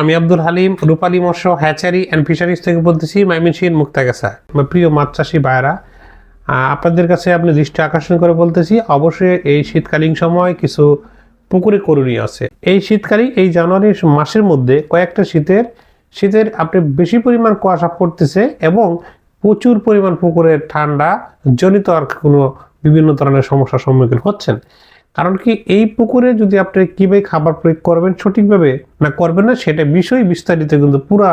আমি আব্দুল হালিম, রূপালী মৎস্য, hatchery and fisheries থেকে বলতেছি মাইমিনশিন মুক্তাগাছা। আমার প্রিয় মাছ চাষি ভাইরা আপনাদের কাছে আপনি দৃষ্টি আকর্ষণ করে বলতেছি, অবশ্যই এই শীতকালীন সময় কিছু পুকুরে করণীয় আছে। এই শীতকালে এই জানুয়ারি মাসের মধ্যে কয়েকটা শীতের শীতের আপনি বেশি পরিমাণ কুয়াশা পড়তেছে এবং প্রচুর পরিমাণ পুকুরের ঠান্ডা, জনিত আর কোনো বিভিন্ন ধরনের সমস্যার সম্মুখীন হচ্ছেন। কারণ কি এই পুকুরে যদি আপনি কীভাবে খাবার প্রয়োগ করবেন সঠিকভাবে না করবেন না, সেটা বিষয় বিস্তারিত কিন্তু পুরা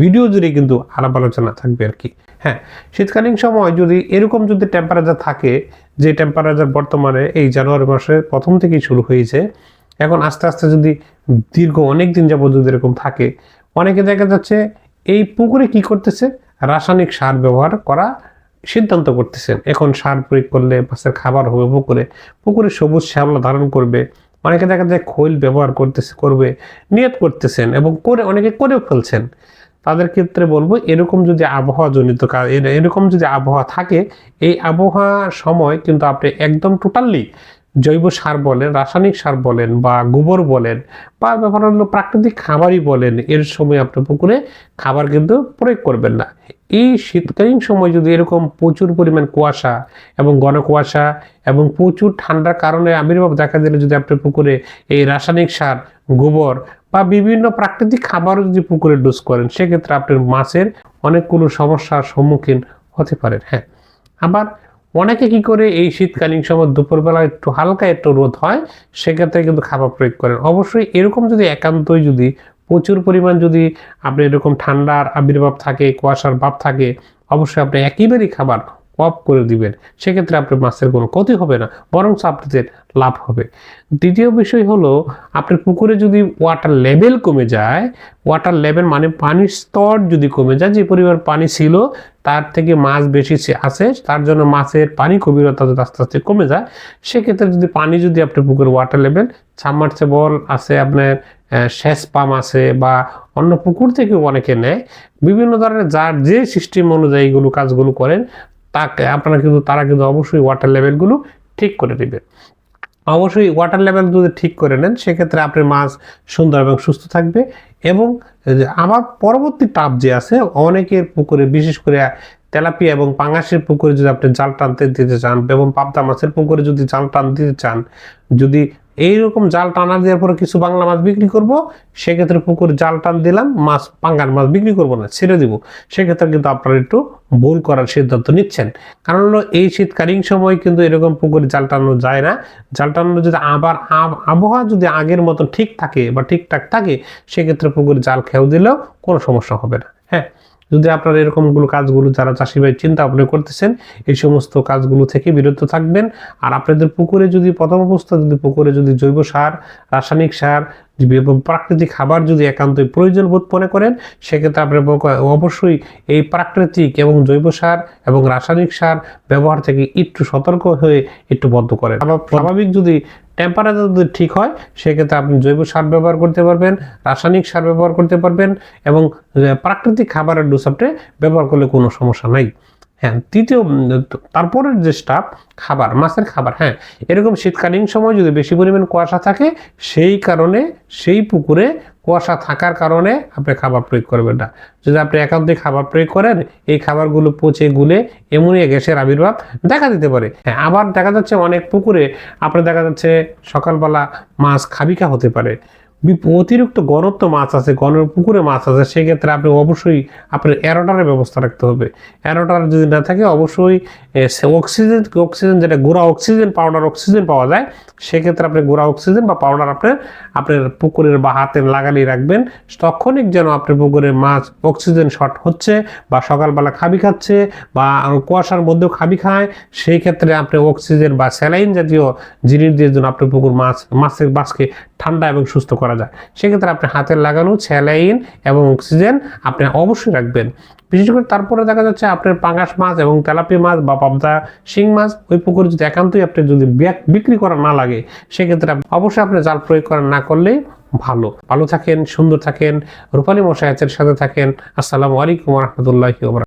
ভিডিও জুড়ে কিন্তু আলাপ আলোচনা থাকবে আর কি। হ্যাঁ শীতকালীন সময় যদি এরকম যদি টেম্পারেচার থাকে, যে টেম্পারেচার বর্তমানে এই জানুয়ারি মাসের প্রথম থেকেই শুরু হয়েছে, এখন আস্তে আস্তে যদি দীর্ঘ অনেক দিন যাবত যদি এরকম থাকে, অনেকে দেখা যাচ্ছে এই পুকুরে কি করতেছে? রাসায়নিক সার ব্যবহার করা সিদ্ধান্ত করতেছেন, এখন সার প্রয়োগ করলে মাছের খাবার হবে পুকুরে। পুকুরে সবুজ শ্যামলা ধারণ করবে, অনেকে দেখা যায় খৈল ব্যবহার করতেছে, করবে, নিয়ত করতেছেন এবং করে অনেকে করেও ফেলছেন। তাদের ক্ষেত্রে বলব, এরকম যদি আবহাওয়া জনিত কাজ এরকম যদি আবহাওয়া থাকে, এই আবহাওয়া সময় কিন্তু আপনি একদম টোটালি জৈব সার বলেন, রাসায়নিক সার বলেন বা গোবর বলেন বা হলো প্রাকৃতিক খাবারই বলেন, এর সময় আপনি পুকুরে খাবার কিন্তু প্রয়োগ করবেন না। এই শীতকালীন সময় যদি এরকম প্রচুর পরিমাণ কুয়াশা এবং ঘন কুয়াশা এবং প্রচুর ঠান্ডার কারণে আবির্ভাব দেখা দিলে যদি আপনার পুকুরে এই রাসায়নিক সার, গোবর বা বিভিন্ন প্রাকৃতিক খাবারও যদি পুকুরে ডোজ করেন, সেক্ষেত্রে আপনার মাছের অনেকগুলো সমস্যার সম্মুখীন হতে পারেন। হ্যাঁ আবার অনেকে কি করে এই শীতকালীন সময় দুপুরবেলা একটু হালকা একটু রোদ হয়, সেক্ষেত্রে কিন্তু খাবার প্রয়োগ করেন। অবশ্যই এরকম যদি একান্তই যদি প্রচুর পরিমাণ যদি আপনি এরকম ঠান্ডার আবির্ভাব থাকে, কুয়াশার ভাব থাকে, অবশ্যই আপনি একেবারেই খাবার অফ করে দিবেন, সেক্ষেত্রে আপনার মাছের কোনো ক্ষতি হবে না, বরং আপনাদের লাভ হবে। দ্বিতীয় বিষয় হলো, আপনার পুকুরে যদি ওয়াটার লেভেল কমে যায় ওয়াটার লেভেল মানে পানির স্তর যদি কমে যায়, যে পরিমাণ পানি ছিল, তার থেকে মাছ বেশি সে- আছে, তার জন্য মাছের পানি গভীরতা যদি আস্তে আস্তে কমে যায়, সেক্ষেত্রে যদি পানি যদি আপনার পুকুরে ওয়াটার লেভেল সাবমার্সেবল আছে আপনার সেচ পাম্প আছে বা অন্য পুকুর থেকেও অনেকে নেয়। বিভিন্ন ধরনের যার যে সিস্টেম অনুযায়ী কাজগুলো করেন তাকে, আপনারা কিন্তু, তারা কিন্তু অবশ্যই ওয়াটার লেভেলগুলো ঠিক করে দেবেন অবশ্যই ওয়াটার লেভেল যদি ঠিক করে নেন, সেক্ষেত্রে আপনার মাছ সুন্দর এবং সুস্থ থাকবে এবং আমার পরবর্তী টাপ যে আছে, অনেকের পুকুরে, বিশেষ করে তেলাপিয়া এবং পাঙাশের পুকুরে যদি আপনি জাল টানতে দিতে চান এবং পাবদা মাছের পুকুরে যদি জাল টান দিতে চান, যদি এইরকম জাল টানা দেওয়ার পরে কিছু বাংলা মাছ বিক্রি করব, সেক্ষেত্রে পুকুরে জাল টান দিলাম, মাছ পাঙ্গার মাছ বিক্রি করব না, ছেড়ে দিব। সেক্ষেত্রে কিন্তু আপনারা একটু ভুল করার সিদ্ধান্ত নিচ্ছেন। কারণ হলো এই শীতকালীন সময় কিন্তু এরকম পুকুরে জাল টানানো যায় না। জাল টানানো যদি আবার আবহাওয়া যদি আগের মতো ঠিক থাকে বা ঠিকঠাক থাকে, সেক্ষেত্রে পুকুরে জাল খেয়েও দিলেও কোনো সমস্যা হবে না। হ্যাঁ। যদি আপনারা এরকমগুলো কাজগুলো যারা চাষি ভাই চিন্তা ভাবনা করতেছেন, এই সমস্ত কাজগুলো থেকে বিরত থাকবেন। আর আপনাদের পুকুরে যদি প্রথম অবস্থা যদি পুকুরে যদি জৈব সার, রাসায়নিক সার এবং প্রাকৃতিক খাবার যদি একান্তই প্রয়োজন বোধ মনে করেন সেক্ষেত্রে আপনি অবশ্যই এই প্রাকৃতিক এবং জৈব সার এবং রাসায়নিক সার ব্যবহার থেকে একটু সতর্ক হয়ে একটু বদ্ধ করেন। আবার স্বাভাবিক। যদি টেম্পারেচার যদি ঠিক হয় সেক্ষেত্রে আপনি জৈব সার ব্যবহার করতে পারবেন রাসায়নিক সার ব্যবহার করতে পারবেন এবং প্রাকৃতিক খাবারের আপনি ব্যবহার করলে কোনো সমস্যা নাই। হ্যাঁ তৃতীয় তারপরের যে স্টাফ খাবার, মাছের খাবার হ্যাঁ এরকম শীতকালীন সময় যদি বেশি পরিমাণ কুয়াশা থাকে, সেই কারণে, সেই পুকুরে কুয়াশা থাকার কারণে আপনি খাবার প্রয়োগ করবেন না। যদি আপনি একান্তই খাবার প্রয়োগ করেন, এই খাবারগুলো পচে গুলে এমনই গ্যাসের আবির্ভাব দেখা দিতে পারে। হ্যাঁ আবার দেখা যাচ্ছে অনেক পুকুরে, আপনার দেখা যাচ্ছে সকালবেলা মাছ খাবিকা হতে পারে। অতিরিক্ত ঘনত্ব মাছ আছে ঘন পুকুরে মাছ আছে, সেক্ষেত্রে আপনি অবশ্যই আপনার অ্যারোটারের ব্যবস্থা রাখতে হবে। অ্যারোটার যদি না থাকে, অবশ্যই অক্সিজেন অক্সিজেন যেটা গোড়া অক্সিজেন পাউডার অক্সিজেন পাওয়া যায়, সেক্ষেত্রে আপনি গোড়া অক্সিজেন বা পাউডার আপনার আপনার পুকুরের বা হাতে লাগালিয়ে রাখবেন। তখনই যেন আপনার পুকুরে মাছ অক্সিজেন শর্ট হচ্ছে বা সকালবেলা খাবি খাচ্ছে বা কুয়াশার মধ্যেও খাবি খায়, সেই ক্ষেত্রে আপনি অক্সিজেন বা স্যালাইন জাতীয় জিনিস দিয়ে যেন আপনার পুকুর মাছ, মাছের মাছকে ঠান্ডা এবং সুস্থ করা যায়। সেক্ষেত্রে আপনি হাতের লাগানো, স্যালাইন এবং অক্সিজেন আপনি অবশ্যই রাখবেন। বিশেষ করে তারপরে দেখা যাচ্ছে আপনার পাঙ্গাস মাছ এবং তেলাপি মাছ বা পাবদা শিং মাছ, ওই পুকুরে যদি একান্তই আপনি যদি বিক্রি করা না লাগে, সেক্ষেত্রে অবশ্যই আপনি জাল প্রয়োগ করা না করলে ভালো। ভালো থাকেন, সুন্দর থাকেন, রূপালী মশায়াতের সাথে থাকেন। আসসালামু আলাইকুম রহমতুল্লাহি